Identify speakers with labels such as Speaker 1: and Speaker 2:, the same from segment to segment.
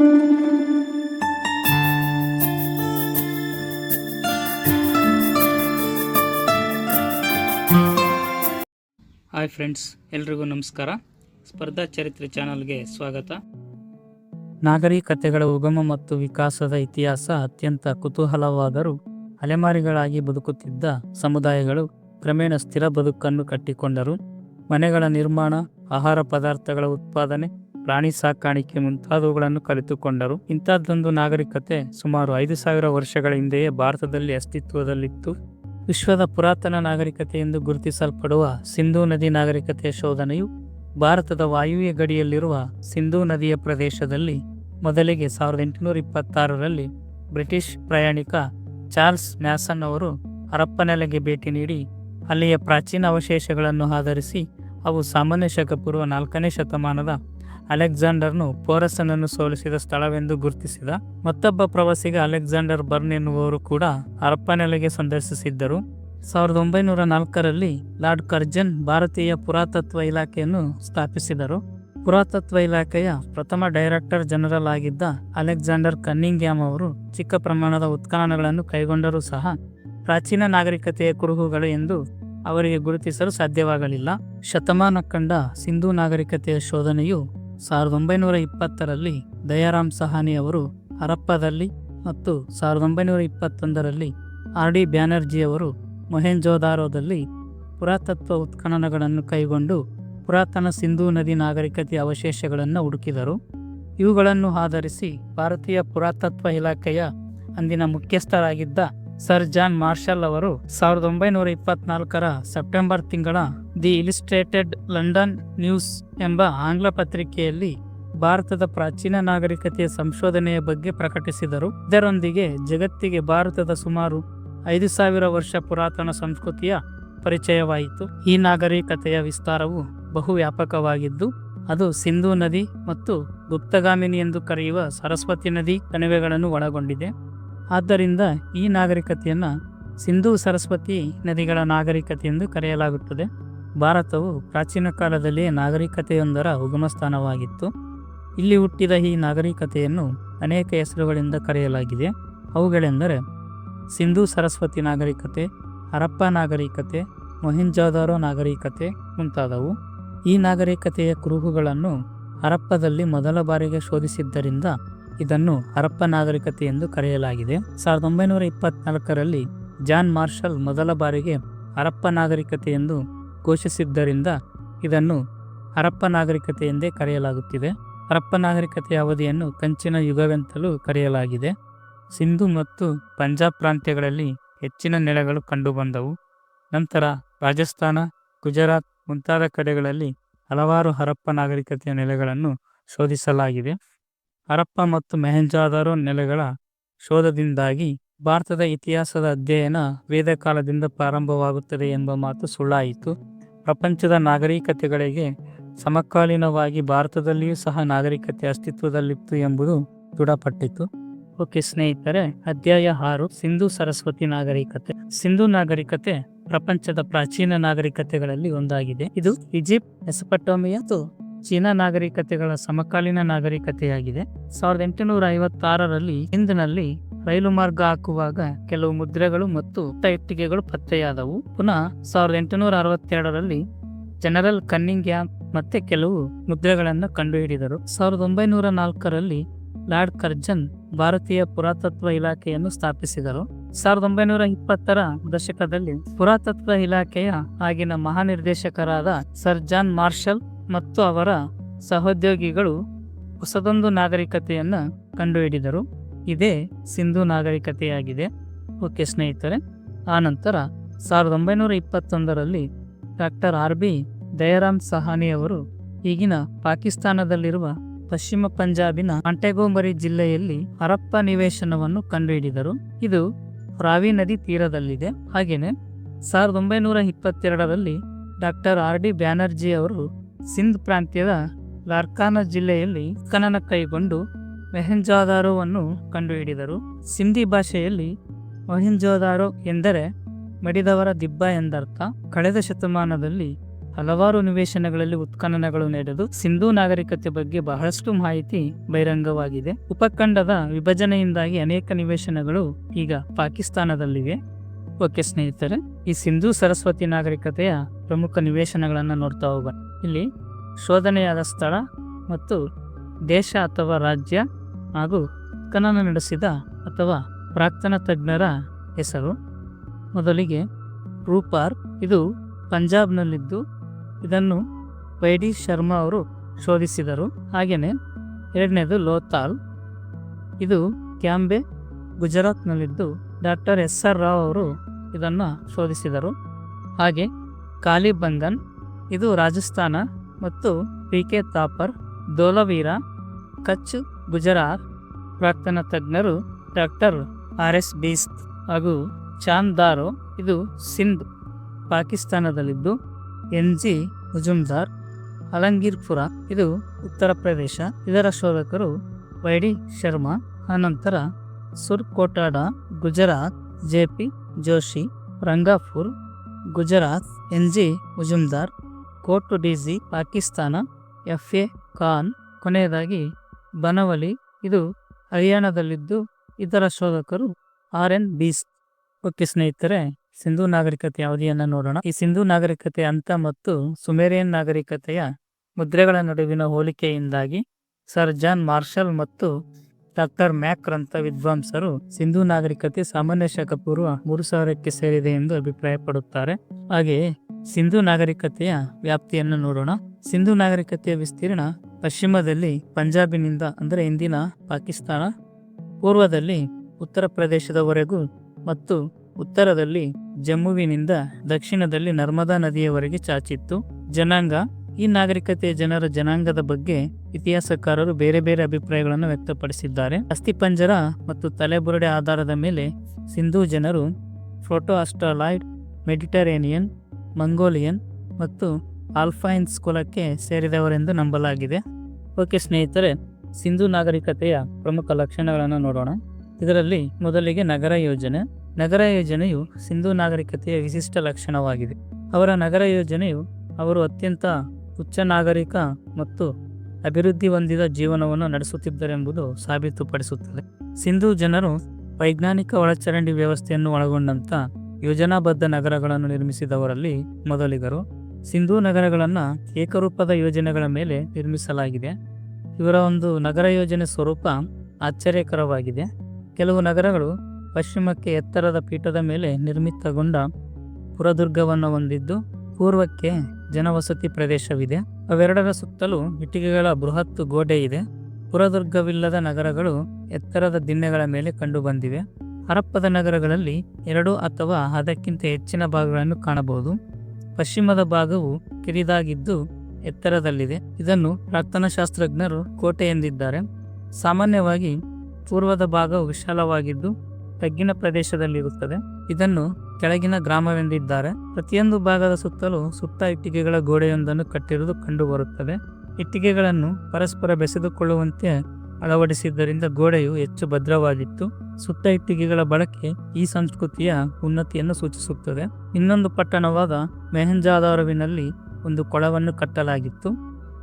Speaker 1: Hi friends ಎಲ್ರಿಗೂ ನಮಸ್ಕಾರ. ಸ್ಪರ್ಧಾ ಚರಿತ್ರೆ ಚಾನಲ್ಗೆ ಸ್ವಾಗತ. ನಾಗರಿಕತೆಗಳ ಉಗಮ ಮತ್ತು ವಿಕಾಸದ ಇತಿಹಾಸ ಅತ್ಯಂತ ಕುತೂಹಲವಾದರೂ ಅಲೆಮಾರಿಗಳಾಗಿ ಬದುಕುತ್ತಿದ್ದ ಸಮುದಾಯಗಳು ಕ್ರಮೇಣ ಸ್ಥಿರ ಬದುಕನ್ನು ಕಟ್ಟಿಕೊಂಡರು. ಮನೆಗಳ ನಿರ್ಮಾಣ, ಆಹಾರ ಪದಾರ್ಥಗಳ ಉತ್ಪಾದನೆ ಪ್ರಾಣಿ ಸಾಕಾಣಿಕೆ ಮುಂತಾದವುಗಳನ್ನು ಕಲಿತುಕೊಂಡರು. ಇಂಥದ್ದೊಂದು ನಾಗರಿಕತೆ ಸುಮಾರು ಐದು ಸಾವಿರ ವರ್ಷಗಳ ಹಿಂದೆಯೇ ಭಾರತದಲ್ಲಿ ಅಸ್ತಿತ್ವದಲ್ಲಿತ್ತು. ವಿಶ್ವದ ಪುರಾತನ ನಾಗರಿಕತೆ ಎಂದು ಗುರುತಿಸಲ್ಪಡುವ ಸಿಂಧೂ ನದಿ ನಾಗರಿಕತೆಯ ಶೋಧನೆಯು ಭಾರತದ ವಾಯುವ್ಯ ಗಡಿಯಲ್ಲಿರುವ ಸಿಂಧೂ ನದಿಯ ಪ್ರದೇಶದಲ್ಲಿ ಮೊದಲಿಗೆ ಸಾವಿರದ ಎಂಟುನೂರ ಇಪ್ಪತ್ತಾರರಲ್ಲಿ ಬ್ರಿಟಿಷ್ ಪ್ರಯಾಣಿಕ ಚಾರ್ಲ್ಸ್ ಮ್ಯಾಸನ್ ಅವರು ಹರಪ್ಪನೆಲೆಗೆ ಭೇಟಿ ನೀಡಿ, ಅಲ್ಲಿಯ ಪ್ರಾಚೀನ ಅವಶೇಷಗಳನ್ನು ಆಧರಿಸಿ ಅವು ಸಾಮಾನ್ಯ ಶಕ ಪೂರ್ವ ನಾಲ್ಕನೇ ಶತಮಾನದ ಅಲೆಕ್ಸಾಂಡರ್ನು ಪೋರಸನನ್ನು ಸೋಲಿಸಿದ ಸ್ಥಳವೆಂದು ಗುರುತಿಸಿದ. ಮತ್ತೊಬ್ಬ ಪ್ರವಾಸಿಗ ಅಲೆಕ್ಸಾಂಡರ್ ಬರ್ನ್ ಎನ್ನುವರು ಕೂಡ ಹರಪ್ಪನೆಲೆಗೆ ಸಂದರ್ಶಿಸಿದ್ದರು. ಸಾವಿರದ ಒಂಬೈನೂರ ನಾಲ್ಕರಲ್ಲಿ ಲಾರ್ಡ್ ಕರ್ಜನ್ ಭಾರತೀಯ ಪುರಾತತ್ವ ಇಲಾಖೆಯನ್ನು ಸ್ಥಾಪಿಸಿದರು. ಪುರಾತತ್ವ ಇಲಾಖೆಯ ಪ್ರಥಮ ಡೈರೆಕ್ಟರ್ ಜನರಲ್ ಆಗಿದ್ದ ಅಲೆಕ್ಸಾಂಡರ್ ಕನ್ನಿಂಗ್ಯಾಮ್ ಅವರು ಚಿಕ್ಕ ಪ್ರಮಾಣದ ಉತ್ಖನನಗಳನ್ನು ಕೈಗೊಂಡರೂ ಸಹ ಪ್ರಾಚೀನ ನಾಗರಿಕತೆಯ ಕುರುಹುಗಳು ಎಂದು ಅವರಿಗೆ ಗುರುತಿಸಲು ಸಾಧ್ಯವಾಗಲಿಲ್ಲ. ಶತಮಾನ ಕಂಡ ಸಿಂಧೂ ನಾಗರಿಕತೆಯ ಶೋಧನೆಯು ಸಾವಿರದ ಒಂಬೈನೂರ ಇಪ್ಪತ್ತರಲ್ಲಿ ದಯಾರಾಮ್ ಸಹಾನಿ ಅವರು ಹರಪ್ಪದಲ್ಲಿ ಮತ್ತು ಸಾವಿರದ ಒಂಬೈನೂರ ಇಪ್ಪತ್ತೊಂದರಲ್ಲಿ ಆರ್ ಡಿ ಬ್ಯಾನರ್ಜಿಯವರು ಮೊಹೆಂಜೋದಾರೋದಲ್ಲಿ ಪುರಾತತ್ವ ಉತ್ಖನನಗಳನ್ನು ಕೈಗೊಂಡು ಪುರಾತನ ಸಿಂಧೂ ನದಿ ನಾಗರಿಕತೆಯ ಅವಶೇಷಗಳನ್ನು ಹುಡುಕಿದರು. ಇವುಗಳನ್ನು ಆಧರಿಸಿ ಭಾರತೀಯ ಪುರಾತತ್ವ ಇಲಾಖೆಯ ಅಂದಿನ ಮುಖ್ಯಸ್ಥರಾಗಿದ್ದ ಸರ್ ಜಾನ್ ಮಾರ್ಷಲ್ ಅವರು ಸಾವಿರದ ಒಂಬೈನೂರ ಇಪ್ಪತ್ನಾಲ್ಕರ ಸೆಪ್ಟೆಂಬರ್ ತಿಂಗಳ ದಿ ಇಲಿಸ್ಟ್ರೇಟೆಡ್ ಲಂಡನ್ ನ್ಯೂಸ್ ಎಂಬ ಆಂಗ್ಲ ಪತ್ರಿಕೆಯಲ್ಲಿ ಭಾರತದ ಪ್ರಾಚೀನ ನಾಗರಿಕತೆಯ ಸಂಶೋಧನೆಯ ಬಗ್ಗೆ ಪ್ರಕಟಿಸಿದರು. ಇದರೊಂದಿಗೆ ಜಗತ್ತಿಗೆ ಭಾರತದ ಸುಮಾರು ಐದು ಸಾವಿರ ವರ್ಷ ಪುರಾತನ ಸಂಸ್ಕೃತಿಯ ಪರಿಚಯವಾಯಿತು. ಈ ನಾಗರಿಕತೆಯ ವಿಸ್ತಾರವು ಬಹು ವ್ಯಾಪಕವಾಗಿದ್ದು ಅದು ಸಿಂಧೂ ನದಿ ಮತ್ತು ಗುಪ್ತಗಾಮಿನಿ ಎಂದು ಕರೆಯುವ ಸರಸ್ವತಿ ನದಿ ಕಣಿವೆಗಳನ್ನು ಒಳಗೊಂಡಿದೆ. ಆದ್ದರಿಂದ ಈ ನಾಗರಿಕತೆಯನ್ನು ಸಿಂಧೂ ಸರಸ್ವತಿ ನದಿಗಳ ನಾಗರಿಕತೆ ಎಂದು ಕರೆಯಲಾಗುತ್ತದೆ. ಭಾರತವು ಪ್ರಾಚೀನ ಕಾಲದಲ್ಲಿ ನಾಗರಿಕತೆಯೊಂದರ ಉಗಮ ಸ್ಥಾನವಾಗಿತ್ತು ಇಲ್ಲಿ ಹುಟ್ಟಿದ ಈ ನಾಗರಿಕತೆಯನ್ನು ಅನೇಕ ಹೆಸರುಗಳಿಂದ ಕರೆಯಲಾಗಿದೆ. ಅವುಗಳೆಂದರೆ ಸಿಂಧೂ ಸರಸ್ವತಿ ನಾಗರಿಕತೆ, ಹರಪ್ಪ ನಾಗರಿಕತೆ ಮೊಹಿಂಜಾದಾರೋ ನಾಗರಿಕತೆ ಮುಂತಾದವು. ಈ ನಾಗರಿಕತೆಯ ಕುರುಹುಗಳನ್ನು ಹರಪ್ಪದಲ್ಲಿ ಮೊದಲ ಬಾರಿಗೆ ಶೋಧಿಸಿದ್ದರಿಂದ ಇದನ್ನು ಹರಪ್ಪ ನಾಗರಿಕತೆ ಎಂದು ಕರೆಯಲಾಗಿದೆ. ಸಾವಿರದ ಒಂಬೈನೂರ ಇಪ್ಪತ್ನಾಲ್ಕರಲ್ಲಿ ಜಾನ್ ಮಾರ್ಷಲ್ ಮೊದಲ ಬಾರಿಗೆ ಹರಪ್ಪ ನಾಗರಿಕತೆ ಎಂದು ಘೋಷಿಸಿದ್ದರಿಂದ ಇದನ್ನು ಹರಪ್ಪ ನಾಗರಿಕತೆ ಎಂದೇ ಕರೆಯಲಾಗುತ್ತಿದೆ. ಹರಪ್ಪ ನಾಗರಿಕತೆಯ ಅವಧಿಯನ್ನು ಕಂಚಿನ ಯುಗವೆಂತಲೂ ಕರೆಯಲಾಗಿದೆ. ಸಿಂಧು ಮತ್ತು ಪಂಜಾಬ್ ಪ್ರಾಂತ್ಯಗಳಲ್ಲಿ ಹೆಚ್ಚಿನ ನೆಲೆಗಳು ಕಂಡುಬಂದವು. ನಂತರ ರಾಜಸ್ಥಾನ, ಗುಜರಾತ್ ಮುಂತಾದ ಕಡೆಗಳಲ್ಲಿ ಹಲವಾರು ಹರಪ್ಪ ನಾಗರಿಕತೆಯ ನೆಲೆಗಳನ್ನು ಶೋಧಿಸಲಾಗಿದೆ. ಹರಪ್ಪ ಮತ್ತು ಮೆಹಂಜಾದಾರೋ ನೆಲೆಗಳ ಶೋಧದಿಂದಾಗಿ ಭಾರತದ ಇತಿಹಾಸದ ಅಧ್ಯಯನ ವೇದಕಾಲದಿಂದ ಪ್ರಾರಂಭವಾಗುತ್ತದೆ ಎಂಬ ಮಾತು ಸುಳ್ಳಾಯಿತು. ಪ್ರಪಂಚದ ನಾಗರಿಕತೆಗಳಿಗೆ ಸಮಕಾಲೀನವಾಗಿ ಭಾರತದಲ್ಲಿಯೂ ಸಹ ನಾಗರಿಕತೆ ಅಸ್ತಿತ್ವದಲ್ಲಿತ್ತು ಎಂಬುದು ದೃಢಪಟ್ಟಿತು. ಓಕೆ, ಸ್ನೇಹಿತರೆ, ಅಧ್ಯಾಯ ಆರು, ಸಿಂಧು ಸರಸ್ವತಿ ನಾಗರಿಕತೆ. ಸಿಂಧು ನಾಗರಿಕತೆ ಪ್ರಪಂಚದ ಪ್ರಾಚೀನ ನಾಗರಿಕತೆಗಳಲ್ಲಿ ಒಂದಾಗಿದೆ. ಇದು ಈಜಿಪ್ಟ್, ಮೆಸಪಟೋಮಿಯಾ ಚೀನಾ ನಾಗರಿಕತೆಗಳ ಸಮಕಾಲೀನ ನಾಗರಿಕತೆಯಾಗಿದೆ. ಸಾವಿರದ ಎಂಟುನೂರ ಐವತ್ತಾರರಲ್ಲಿ ಹಿಂದಿನಲ್ಲಿ ರೈಲು ಮಾರ್ಗ ಹಾಕುವಾಗ ಕೆಲವು ಮುದ್ರೆಗಳು ಮತ್ತು ಇಟ್ಟಿಗೆಗಳು ಪತ್ತೆಯಾದವು. ಪುನಃ ಸಾವಿರದ ಎಂಟುನೂರ ಅರವತ್ತೆರಡರಲ್ಲಿ ಜನರಲ್ ಕನ್ನಿಂಗ್ಯಾಮ್ ಮತ್ತೆ ಕೆಲವು ಮುದ್ರೆಗಳನ್ನು ಕಂಡುಹಿಡಿದರು. ಸಾವಿರದ ಒಂಬೈನೂರ ನಾಲ್ಕರಲ್ಲಿ ಲಾರ್ಡ್ ಕರ್ಜನ್ ಭಾರತೀಯ ಪುರಾತತ್ವ ಇಲಾಖೆಯನ್ನು ಸ್ಥಾಪಿಸಿದರು. ಸಾವಿರದ ಒಂಬೈನೂರ ಇಪ್ಪತ್ತರ ದಶಕದಲ್ಲಿ ಪುರಾತತ್ವ ಇಲಾಖೆಯ ಆಗಿನ ಮಹಾನಿರ್ದೇಶಕರಾದ ಸರ್ ಜಾನ್ ಮಾರ್ಷಲ್ ಮತ್ತು ಅವರ ಸಹೋದ್ಯೋಗಿಗಳು ಹೊಸದೊಂದು ನಾಗರಿಕತೆಯನ್ನು ಕಂಡುಹಿಡಿದರು. ಇದೇ ಸಿಂಧು ನಾಗರಿಕತೆಯಾಗಿದೆ. ಓಕೆ ಸ್ನೇಹಿತರೆ ಆನಂತರ ಸಾವಿರದ ಒಂಬೈನೂರ ಇಪ್ಪತ್ತೊಂದರಲ್ಲಿ doctor R B Dayaram Sahni ಅವರು ಈಗಿನ ಪಾಕಿಸ್ತಾನದಲ್ಲಿರುವ ಪಶ್ಚಿಮ ಪಂಜಾಬಿನ ಅಂಟೆಗೋಮರಿ ಜಿಲ್ಲೆಯಲ್ಲಿ ಹರಪ್ಪ ನಿವೇಶನವನ್ನು ಕಂಡುಹಿಡಿದರು. ಇದು ರಾವಿ ನದಿ ತೀರದಲ್ಲಿದೆ. ಹಾಗೆಯೇ ಸಾವಿರದ ಒಂಬೈನೂರ ಇಪ್ಪತ್ತೆರಡರಲ್ಲಿ ಡಾಕ್ಟರ್ ಆರ್ ಡಿ ಬ್ಯಾನರ್ಜಿ ಅವರು ಸಿಂಧ್ ಪ್ರಾಂತ್ಯದ ಲಾರ್ಕಾನ ಜಿಲ್ಲೆಯಲ್ಲಿ ಖನನ ಕೈಗೊಂಡು ಮೆಹೆಂಜಾದಾರೋವನ್ನು ಕಂಡುಹಿಡಿದರು. ಸಿಂಧಿ ಭಾಷೆಯಲ್ಲಿ ಮೊಹೆಂಜೋದಾರೋ ಎಂದರೆ ಮಡಿದವರ ದಿಬ್ಬ ಎಂದರ್ಥ. ಕಳೆದ ಶತಮಾನದಲ್ಲಿ ಹಲವಾರು ನಿವೇಶನಗಳಲ್ಲಿ ಉತ್ಖನನಗಳು ನಡೆದು ಸಿಂಧೂ ನಾಗರಿಕತೆ ಬಗ್ಗೆ ಬಹಳಷ್ಟು ಮಾಹಿತಿ ಬಹಿರಂಗವಾಗಿದೆ. ಉಪಖಂಡದ ವಿಭಜನೆಯಿಂದಾಗಿ ಅನೇಕ ನಿವೇಶನಗಳು ಈಗ ಪಾಕಿಸ್ತಾನದಲ್ಲಿವೆ. ಓಕೆ ಸ್ನೇಹಿತರೆ, ಈ ಸಿಂಧೂ ಸರಸ್ವತಿ ನಾಗರಿಕತೆಯ ಪ್ರಮುಖ ನಿವೇಶನಗಳನ್ನು ನೋಡ್ತಾ ಹೋಗೋಣ. ಇಲ್ಲಿ ಶೋಧನೆಯಾದ ಸ್ಥಳ ಮತ್ತು ದೇಶ ಅಥವಾ ರಾಜ್ಯ ಹಾಗೂ ಖನನ ನಡೆಸಿದ ಅಥವಾ ಪ್ರಾಕ್ತನ ತಜ್ಞರ ಹೆಸರು. ಮೊದಲಿಗೆ ರೂಪಾರ್, ಇದು ಪಂಜಾಬ್ನಲ್ಲಿದ್ದು, ಇದನ್ನು ವೈ ಡಿ ಶರ್ಮಾ ಅವರು ಶೋಧಿಸಿದರು. ಹಾಗೆಯೇ ಎರಡನೇದು ಲೋತಾಲ್, ಇದು ಕ್ಯಾಂಬೆ, ಗುಜರಾತ್ನಲ್ಲಿದ್ದು ಡಾಕ್ಟರ್ ಎಸ್ ಆರ್ ರಾವ್ ಅವರು ಇದನ್ನು ಶೋಧಿಸಿದರು. ಹಾಗೆ ಕಾಲಿಬಂಗನ್ ಇದು ರಾಜಸ್ಥಾನ ಮತ್ತು ಪಿ ಕೆ ತಾಪರ್, ದೋಲವೀರ, ಕಚ್ ಗುಜರಾತ್, ಪ್ರಾಕ್ತನ ತಜ್ಞರು ಡಾಕ್ಟರ್ ಆರ್ ಎಸ್ ಬೀಸ್ತ್ ಹಾಗೂ ಚಾಂದಾರೋ, ಇದು ಸಿಂಧ್ ಪಾಕಿಸ್ತಾನದಲ್ಲಿದ್ದು ಎನ್ ಜಿ ಮುಜುಮ್ದಾರ್ ಅಲಂಗೀರ್ಪುರ ಇದು ಉತ್ತರ ಪ್ರದೇಶ. ಇದರ ಶೋಧಕರು ವೈ ಡಿ ಶರ್ಮಾ ಅನಂತರ Surkotada, Gujarat, J P Joshi, Rangpur, Gujarat N G Majumdar Kot Diji Pakistan F A Khan, ಕೊನೆಯದಾಗಿ ಬನವಲಿ. ಇದು ಹರಿಯಾಣದಲ್ಲಿದ್ದು ಇತರ ಶೋಧಕರು ಆರ್ ಎನ್ ಬೀಸ್ ಓಕೆ ಸ್ನೇಹಿತರೆ, ಸಿಂಧೂ ನಾಗರಿಕತೆ ಅವಧಿಯನ್ನು ನೋಡೋಣ. ಈ ಸಿಂಧೂ ನಾಗರಿಕತೆ ಅಂತ ಮತ್ತು ಸುಮೇರಿಯನ್ ನಾಗರಿಕತೆಯ ಮುದ್ರೆಗಳ ನಡುವಿನ ಹೋಲಿಕೆಯಿಂದಾಗಿ ಸರ್ ಜಾನ್ ಮಾರ್ಷಲ್ ಮತ್ತು ಡಾಕ್ಟರ್ ಮ್ಯಾಕ್ರಂತ ವಿದ್ವಾಂಸರು ಸಿಂಧೂ ನಾಗರಿಕತೆ ಸಾಮಾನ್ಯ ಶಕ ಪೂರ್ವ ಮೂರು ಸಾವಿರಕ್ಕೆ ಸೇರಿದೆ ಎಂದು ಅಭಿಪ್ರಾಯಪಡುತ್ತಾರೆ. ಹಾಗೆಯೇ ಸಿಂಧೂ ನಾಗರಿಕತೆಯ ವ್ಯಾಪ್ತಿಯನ್ನು ನೋಡೋಣ. ಸಿಂಧೂ ನಾಗರಿಕತೆಯ ವಿಸ್ತೀರ್ಣ ಪಶ್ಚಿಮದಲ್ಲಿ ಪಂಜಾಬಿನಿಂದ, ಅಂದರೆ ಇಂದಿನ ಪಾಕಿಸ್ತಾನ, ಪೂರ್ವದಲ್ಲಿ ಉತ್ತರ ಪ್ರದೇಶದವರೆಗೂ ಮತ್ತು ಉತ್ತರದಲ್ಲಿ ಜಮ್ಮುವಿನಿಂದ ದಕ್ಷಿಣದಲ್ಲಿ ನರ್ಮದಾ ನದಿಯವರೆಗೆ ಚಾಚಿತ್ತು. ಜನಾಂಗ ಈ ನಾಗರಿಕತೆಯ ಜನರ ಜನಾಂಗದ ಬಗ್ಗೆ ಇತಿಹಾಸಕಾರರು ಬೇರೆ ಬೇರೆ ಅಭಿಪ್ರಾಯಗಳನ್ನು ವ್ಯಕ್ತಪಡಿಸಿದ್ದಾರೆ. ಅಸ್ಥಿಪಂಜರ ಮತ್ತು ತಲೆಬುರುಡೆ ಆಧಾರದ ಮೇಲೆ ಸಿಂಧೂ ಜನರು ಫ್ರೋಟೋ ಅಸ್ಟ್ರಾಲಾಯ್ಡ್ ಮೆಡಿಟರೇನಿಯನ್, ಮಂಗೋಲಿಯನ್ ಮತ್ತು ಆಲ್ಫೈನ್ಸ್ ಕುಲಕ್ಕೆ ಸೇರಿದವರೆಂದು ನಂಬಲಾಗಿದೆ. ಓಕೆ ಸ್ನೇಹಿತರೆ, ಸಿಂಧೂ ನಾಗರಿಕತೆಯ ಪ್ರಮುಖ ಲಕ್ಷಣಗಳನ್ನು ನೋಡೋಣ. ಇದರಲ್ಲಿ ಮೊದಲಿಗೆ ನಗರ ಯೋಜನೆ. ನಗರ ಯೋಜನೆಯು ಸಿಂಧೂ ನಾಗರಿಕತೆಯ ವಿಶಿಷ್ಟ ಲಕ್ಷಣವಾಗಿದೆ. ಅವರ ನಗರ ಯೋಜನೆಯು ಅವರು ಅತ್ಯಂತ ಉಚ್ಚ ನಾಗರಿಕ ಮತ್ತು ಅಭಿವೃದ್ಧಿ ಹೊಂದಿದ ಜೀವನವನ್ನು ನಡೆಸುತ್ತಿದ್ದರೆಂಬುದು ಸಾಬೀತುಪಡಿಸುತ್ತದೆ. ಸಿಂಧೂ ಜನರು ವೈಜ್ಞಾನಿಕ ಒಳಚರಂಡಿ ವ್ಯವಸ್ಥೆಯನ್ನು ಒಳಗೊಂಡಂಥ ಯೋಜನಾಬದ್ಧ ನಗರಗಳನ್ನು ನಿರ್ಮಿಸಿದವರಲ್ಲಿ ಮೊದಲಿಗರು. ಸಿಂಧೂ ನಗರಗಳನ್ನು ಏಕರೂಪದ ಯೋಜನೆಗಳ ಮೇಲೆ ನಿರ್ಮಿಸಲಾಗಿದೆ. ಇವರ ಒಂದು ನಗರ ಯೋಜನೆ ಸ್ವರೂಪ ಆಶ್ಚರ್ಯಕರವಾಗಿದೆ. ಕೆಲವು ನಗರಗಳು ಪಶ್ಚಿಮಕ್ಕೆ ಎತ್ತರದ ಪೀಠದ ಮೇಲೆ ನಿರ್ಮಿತಗೊಂಡ ಪುರದುರ್ಗವನ್ನು ಹೊಂದಿದ್ದು, ಪೂರ್ವಕ್ಕೆ ಜನವಸತಿ ಪ್ರದೇಶವಿದೆ. ಅವೆರಡರ ಸುತ್ತಲೂ ಇಟ್ಟಿಗೆಗಳ ಬೃಹತ್ ಗೋಡೆ ಇದೆ. ಪುರದುರ್ಗವಿಲ್ಲದ ನಗರಗಳು ಎತ್ತರದ ದಿಣ್ಣೆಗಳ ಮೇಲೆ ಕಂಡುಬಂದಿವೆ. ಹರಪ್ಪದ ನಗರಗಳಲ್ಲಿ ಎರಡು ಅಥವಾ ಅದಕ್ಕಿಂತ ಹೆಚ್ಚಿನ ಭಾಗಗಳನ್ನು ಕಾಣಬಹುದು. ಪಶ್ಚಿಮದ ಭಾಗವು ಕಿರಿದಾಗಿದ್ದು ಎತ್ತರದಲ್ಲಿದೆ. ಇದನ್ನು ಶಾಸ್ತ್ರಜ್ಞರು ಕೋಟೆ ಎಂದಿದ್ದಾರೆ. ಸಾಮಾನ್ಯವಾಗಿ ಪೂರ್ವದ ಭಾಗವು ವಿಶಾಲವಾಗಿದ್ದು ತಗ್ಗಿನ ಪ್ರದೇಶದಲ್ಲಿರುತ್ತದೆ. ಇದನ್ನು ಕೆಳಗಿನ ಗ್ರಾಮವೆಂದಿದ್ದಾರೆ. ಪ್ರತಿಯೊಂದು ಭಾಗದ ಸುತ್ತಲೂ ಸುತ್ತ ಇಟ್ಟಿಗೆಗಳ ಗೋಡೆಯೊಂದನ್ನು ಕಟ್ಟಿರುವುದು ಕಂಡುಬರುತ್ತದೆ. ಇಟ್ಟಿಗೆಗಳನ್ನು ಪರಸ್ಪರ ಬೆಸೆದುಕೊಳ್ಳುವಂತೆ ಅಳವಡಿಸಿದ್ದರಿಂದ ಗೋಡೆಯು ಹೆಚ್ಚು ಭದ್ರವಾಗಿತ್ತು. ಸುತ್ತ ಇಟ್ಟಿಗೆಗಳ ಬಳಕೆ ಈ ಸಂಸ್ಕೃತಿಯ ಉನ್ನತಿಯನ್ನು ಸೂಚಿಸುತ್ತದೆ. ಇನ್ನೊಂದು ಪಟ್ಟಣವಾದ ಮೆಹಂಜಾದಾರುವಿನಲ್ಲಿ ಒಂದು ಕೊಳವನ್ನು ಕಟ್ಟಲಾಗಿತ್ತು.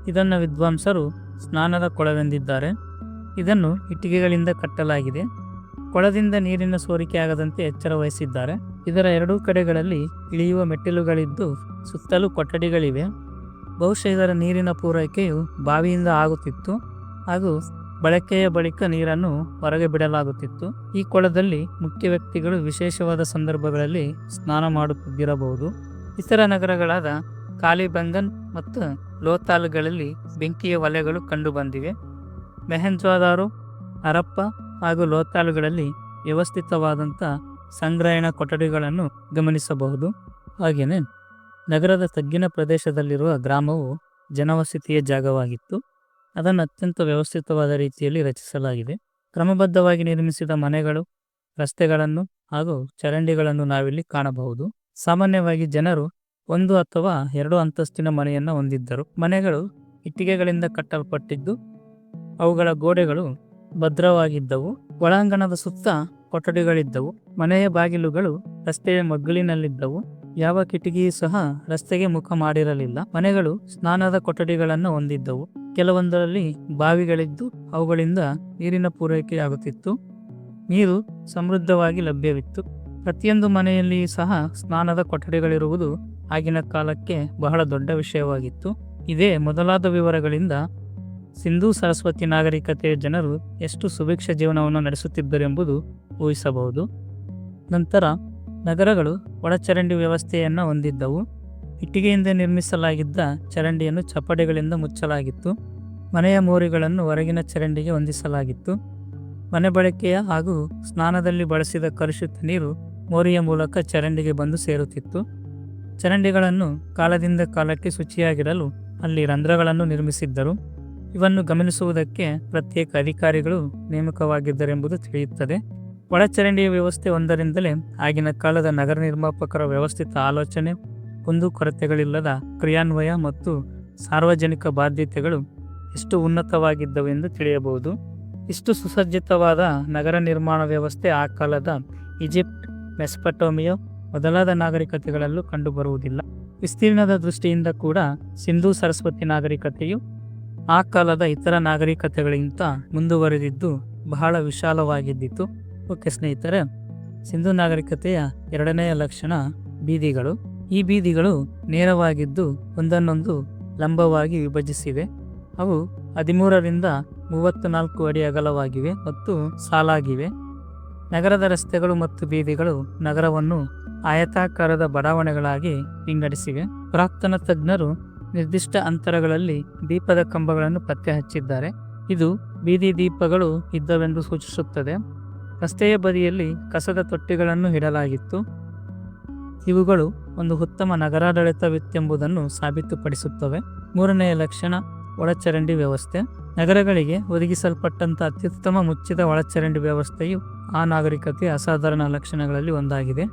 Speaker 1: ಇದನ್ನು ವಿದ್ವಾಂಸರು ಸ್ನಾನದ ಕೊಳವೆಂದಿದ್ದಾರೆ. ಇದನ್ನು ಇಟ್ಟಿಗೆಗಳಿಂದ ಕಟ್ಟಲಾಗಿದೆ. ಕೊಳದಿಂದ ನೀರಿನ ಸೋರಿಕೆಯಾಗದಂತೆ ಎಚ್ಚರ ವಹಿಸಿದ್ದಾರೆ. ಇದರ ಎರಡೂ ಕಡೆಗಳಲ್ಲಿ ಇಳಿಯುವ ಮೆಟ್ಟಿಲುಗಳಿದ್ದು ಸುತ್ತಲೂ ಕೊಠಡಿಗಳಿವೆ. ಬಹುಶಃ ಇದರ ನೀರಿನ ಪೂರೈಕೆಯು ಬಾವಿಯಿಂದ ಆಗುತ್ತಿತ್ತು. ಹಾಗೂ ಬಳಕೆಯ ಬಳಿಕ ನೀರನ್ನು ಹೊರಗೆ ಬಿಡಲಾಗುತ್ತಿತ್ತು. ಈ ಕೊಳದಲ್ಲಿ ಮುಖ್ಯ ವ್ಯಕ್ತಿಗಳು ವಿಶೇಷವಾದ ಸಂದರ್ಭಗಳಲ್ಲಿ ಸ್ನಾನ ಮಾಡುತ್ತಿದ್ದಿರಬಹುದು. ಇತರ ನಗರಗಳಾದ ಕಾಲಿಬಂಗನ್ ಮತ್ತು ಲೋತಾಲ್ಗಳಲ್ಲಿ ಬೆಂಕಿಯ ವಲಯಗಳು ಕಂಡುಬಂದಿವೆ. ಮೆಹೆಂಜೋದಾರು, ಹರಪ್ಪ ಹಾಗೂ ಲೋತಾಲುಗಳಲ್ಲಿ ವ್ಯವಸ್ಥಿತವಾದಂಥ ಸಂಗ್ರಹಣ ಕೊಠಡಿಗಳನ್ನು ಗಮನಿಸಬಹುದು. ಹಾಗೆಯೇ ನಗರದ ತಗ್ಗಿನ ಪ್ರದೇಶದಲ್ಲಿರುವ ಗ್ರಾಮವು ಜನವಸತಿಯ ಜಾಗವಾಗಿತ್ತು. ಅದನ್ನು ಅತ್ಯಂತ ವ್ಯವಸ್ಥಿತವಾದ ರೀತಿಯಲ್ಲಿ ರಚಿಸಲಾಗಿದೆ. ಕ್ರಮಬದ್ಧವಾಗಿ ನಿರ್ಮಿಸಿದ ಮನೆಗಳು, ರಸ್ತೆಗಳನ್ನು ಹಾಗೂ ಚರಂಡಿಗಳನ್ನು ನಾವಿಲ್ಲಿ ಕಾಣಬಹುದು. ಸಾಮಾನ್ಯವಾಗಿ ಜನರು ಒಂದು ಅಥವಾ ಎರಡು ಅಂತಸ್ತಿನ ಮನೆಯನ್ನು ಹೊಂದಿದ್ದರು. ಮನೆಗಳು ಇಟ್ಟಿಗೆಗಳಿಂದ ಕಟ್ಟಲ್ಪಟ್ಟಿದ್ದು, ಅವುಗಳ ಗೋಡೆಗಳು ಭದ್ರವಾಗಿದ್ದವು. ಒಳಾಂಗಣದ ಸುತ್ತ ಕೊಠಡಿಗಳಿದ್ದವು. ಮನೆಯ ಬಾಗಿಲುಗಳು ರಸ್ತೆಯ ಮಗ್ಗಲಿನಲ್ಲಿದ್ದವು. ಯಾವ ಕಿಟಕಿಯೂ ಸಹ ರಸ್ತೆಗೆ ಮುಖ ಮಾಡಿರಲಿಲ್ಲ. ಮನೆಗಳು ಸ್ನಾನದ ಕೊಠಡಿಗಳನ್ನು ಹೊಂದಿದ್ದವು. ಕೆಲವೊಂದರಲ್ಲಿ ಬಾವಿಗಳಿದ್ದು ಅವುಗಳಿಂದ ನೀರಿನ ಪೂರೈಕೆಯಾಗುತ್ತಿತ್ತು ನೀರು ಸಮೃದ್ಧವಾಗಿ ಲಭ್ಯವಿತ್ತು. ಪ್ರತಿಯೊಂದು ಮನೆಯಲ್ಲಿಯೂ ಸಹ ಸ್ನಾನದ ಕೊಠಡಿಗಳಿರುವುದು ಆಗಿನ ಕಾಲಕ್ಕೆ ಬಹಳ ದೊಡ್ಡ ವಿಷಯವಾಗಿತ್ತು. ಇದೇ ಮೊದಲಾದ ವಿವರಗಳಿಂದ ಸಿಂಧೂ ಸರಸ್ವತಿ ನಾಗರಿಕತೆಯ ಜನರು ಎಷ್ಟು ಸುಭಿಕ್ಷ ಜೀವನವನ್ನು ನಡೆಸುತ್ತಿದ್ದರು ಎಂಬುದು ಊಹಿಸಬಹುದು. ನಂತರ ನಗರಗಳು ಒಳಚರಂಡಿ ವ್ಯವಸ್ಥೆಯನ್ನು ಹೊಂದಿದ್ದವು. ಇಟ್ಟಿಗೆಯಿಂದ ನಿರ್ಮಿಸಲಾಗಿದ್ದ ಚರಂಡಿಯನ್ನು ಚಪ್ಪಡಿಗಳಿಂದ ಮುಚ್ಚಲಾಗಿತ್ತು. ಮನೆಯ ಮೋರಿಗಳನ್ನು ಹೊರಗಿನ ಚರಂಡಿಗೆ ಹೊಂದಿಸಲಾಗಿತ್ತು. ಮನೆ ಬಳಕೆಯ ಹಾಗೂ ಸ್ನಾನದಲ್ಲಿ ಬಳಸಿದ ಕಲುಷಿತ ನೀರು ಮೋರಿಯ ಮೂಲಕ ಚರಂಡಿಗೆ ಬಂದು ಸೇರುತ್ತಿತ್ತು. ಚರಂಡಿಗಳನ್ನು ಕಾಲದಿಂದ ಕಾಲಕ್ಕೆ ಶುಚಿಯಾಗಿಡಲು ಅಲ್ಲಿ ರಂಧ್ರಗಳನ್ನು ನಿರ್ಮಿಸಿದ್ದರು. ಇವನ್ನು ಗಮನಿಸುವುದಕ್ಕೆ ಪ್ರತ್ಯೇಕ ಅಧಿಕಾರಿಗಳು ನೇಮಕವಾಗಿದ್ದರೆಂಬುದು ತಿಳಿಯುತ್ತದೆ. ಒಳಚರಂಡಿ ವ್ಯವಸ್ಥೆ ಒಂದರಿಂದಲೇ ಆಗಿನ ಕಾಲದ ನಗರ ನಿರ್ಮಾಪಕರ ವ್ಯವಸ್ಥಿತ ಆಲೋಚನೆ ಕುಂದುಕೊರತೆಗಳಿಲ್ಲದ ಕ್ರಿಯಾನ್ವಯ ಮತ್ತು ಸಾರ್ವಜನಿಕ ಬಾಧ್ಯತೆಗಳು ಎಷ್ಟು ಉನ್ನತವಾಗಿದ್ದವೆಂದು ತಿಳಿಯಬಹುದು. ಇಷ್ಟು ಸುಸಜ್ಜಿತವಾದ ನಗರ ನಿರ್ಮಾಣ ವ್ಯವಸ್ಥೆ ಆ ಕಾಲದ ಈಜಿಪ್ಟ್, ಮೆಸ್ಪಟೋಮಿಯೋ ಮೊದಲಾದ ನಾಗರಿಕತೆಗಳಲ್ಲೂ ಕಂಡುಬರುವುದಿಲ್ಲ. ವಿಸ್ತೀರ್ಣದ ದೃಷ್ಟಿಯಿಂದ ಕೂಡ ಸಿಂಧೂ ಸರಸ್ವತಿ ನಾಗರಿಕತೆಯು ಆ ಕಾಲದ ಇತರ ನಾಗರಿಕತೆಗಳಿಗಿಂತ ಮುಂದುವರೆದಿದ್ದು ಬಹಳ ವಿಶಾಲವಾಗಿದ್ದಿತ್ತು. ಓಕೆ ಸ್ನೇಹಿತರೆ, ಸಿಂಧು ನಾಗರಿಕತೆಯ ಎರಡನೆಯ ಲಕ್ಷಣ ಬೀದಿಗಳು. ಈ ಬೀದಿಗಳು ನೇರವಾಗಿದ್ದು ಒಂದನ್ನೊಂದು ಲಂಬವಾಗಿ ವಿಭಜಿಸಿವೆ. ಅವು ಹದಿಮೂರರಿಂದ ಮೂವತ್ತು ನಾಲ್ಕು ಅಡಿ ಅಗಲವಾಗಿವೆ ಮತ್ತು ಸಾಲಾಗಿವೆ. ನಗರದ ರಸ್ತೆಗಳು ಮತ್ತು ಬೀದಿಗಳು ನಗರವನ್ನು ಆಯತಾಕಾರದ ಬಡಾವಣೆಗಳಾಗಿ ವಿಂಗಡಿಸಿವೆ. ಪ್ರಾಕ್ತನ ತಜ್ಞರು ನಿರ್ದಿಷ್ಟ ಅಂತರಗಳಲ್ಲಿ ದೀಪದ ಕಂಬಗಳನ್ನು ಪತ್ತೆ ಹಚ್ಚಿದ್ದಾರೆ ಇದು ಬೀದಿ ದೀಪಗಳು ಇದ್ದವೆಂದು ಸೂಚಿಸುತ್ತದೆ. ರಸ್ತೆಯ ಬದಿಯಲ್ಲಿ ಕಸದ ತೊಟ್ಟಿಗಳನ್ನು ಇಡಲಾಗಿತ್ತು. ಇವುಗಳು ಒಂದು ಉತ್ತಮ ನಗರಾಡಳಿತವಿತ್ತೆಂಬುದನ್ನು ಸಾಬೀತುಪಡಿಸುತ್ತವೆ. ಮೂರನೆಯ ಲಕ್ಷಣ, ಒಳಚರಂಡಿ ವ್ಯವಸ್ಥೆ. ನಗರಗಳಿಗೆ ಒದಗಿಸಲ್ಪಟ್ಟಂಥ ಅತ್ಯುತ್ತಮ ಮುಚ್ಚಿದ ಒಳಚರಂಡಿ ವ್ಯವಸ್ಥೆಯು ಆ ನಾಗರಿಕತೆಯ ಅಸಾಧಾರಣ ಲಕ್ಷಣಗಳಲ್ಲಿ ಒಂದಾಗಿದೆ.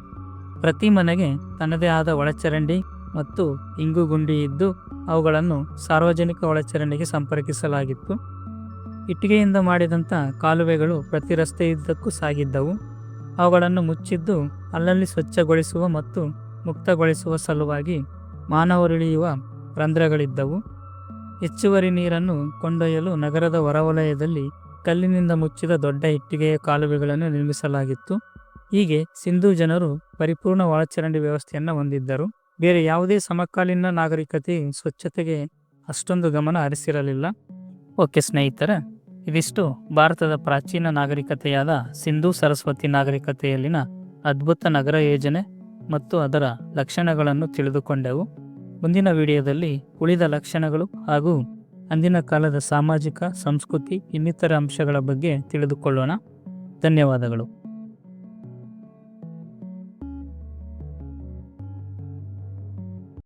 Speaker 1: ಪ್ರತಿ ಮನೆಗೆ ತನ್ನದೇ ಆದ ಒಳಚರಂಡಿ ಮತ್ತು ಇಂಗುಗುಂಡಿ ಇದ್ದು ಅವುಗಳನ್ನು ಸಾರ್ವಜನಿಕ ಒಳಚರಂಡಿಗೆ ಸಂಪರ್ಕಿಸಲಾಗಿತ್ತು. ಇಟ್ಟಿಗೆಯಿಂದ ಮಾಡಿದಂಥ ಕಾಲುವೆಗಳು ಪ್ರತಿ ರಸ್ತೆಯುದ್ದಕ್ಕೂ ಸಾಗಿದ್ದವು. ಅವುಗಳನ್ನು ಮುಚ್ಚಿದ್ದು ಅಲ್ಲಲ್ಲಿ ಸ್ವಚ್ಛಗೊಳಿಸುವ ಮತ್ತು ಮುಕ್ತಗೊಳಿಸುವ ಸಲುವಾಗಿ ಮಾನವರಿಳಿಯುವ ರಂಧ್ರಗಳಿದ್ದವು. ಹೆಚ್ಚುವರಿ ನೀರನ್ನು ಕೊಂಡೊಯ್ಯಲು ನಗರದ ಹೊರವಲಯದಲ್ಲಿ ಕಲ್ಲಿನಿಂದ ಮುಚ್ಚಿದ ದೊಡ್ಡ ಇಟ್ಟಿಗೆಯ ಕಾಲುವೆಗಳನ್ನು ನಿರ್ಮಿಸಲಾಗಿತ್ತು. ಹೀಗೆ ಸಿಂಧೂ ಜನರು ಪರಿಪೂರ್ಣ ಒಳಚರಂಡಿ ವ್ಯವಸ್ಥೆಯನ್ನು ಹೊಂದಿದ್ದರು. ಬೇರೆ ಯಾವುದೇ ಸಮಕಾಲೀನ ನಾಗರಿಕತೆ ಸ್ವಚ್ಛತೆಗೆ ಅಷ್ಟೊಂದು ಗಮನ ಹರಿಸಿರಲಿಲ್ಲ. ಓಕೆ ಸ್ನೇಹಿತರೆ, ಇದಿಷ್ಟು ಭಾರತದ ಪ್ರಾಚೀನ ನಾಗರಿಕತೆಯಾದ ಸಿಂಧೂ ಸರಸ್ವತಿ ನಾಗರಿಕತೆಯಲ್ಲಿನ ಅದ್ಭುತ ನಗರ ಯೋಜನೆ ಮತ್ತು ಅದರ ಲಕ್ಷಣಗಳನ್ನು ತಿಳಿದುಕೊಂಡೆವು. ಮುಂದಿನ ವಿಡಿಯೋದಲ್ಲಿ ಉಳಿದ ಲಕ್ಷಣಗಳು ಹಾಗೂ ಅಂದಿನ ಕಾಲದ ಸಾಮಾಜಿಕ, ಸಂಸ್ಕೃತಿ ಇನ್ನಿತರ ಅಂಶಗಳ ಬಗ್ಗೆ ತಿಳಿದುಕೊಳ್ಳೋಣ. ಧನ್ಯವಾದಗಳು.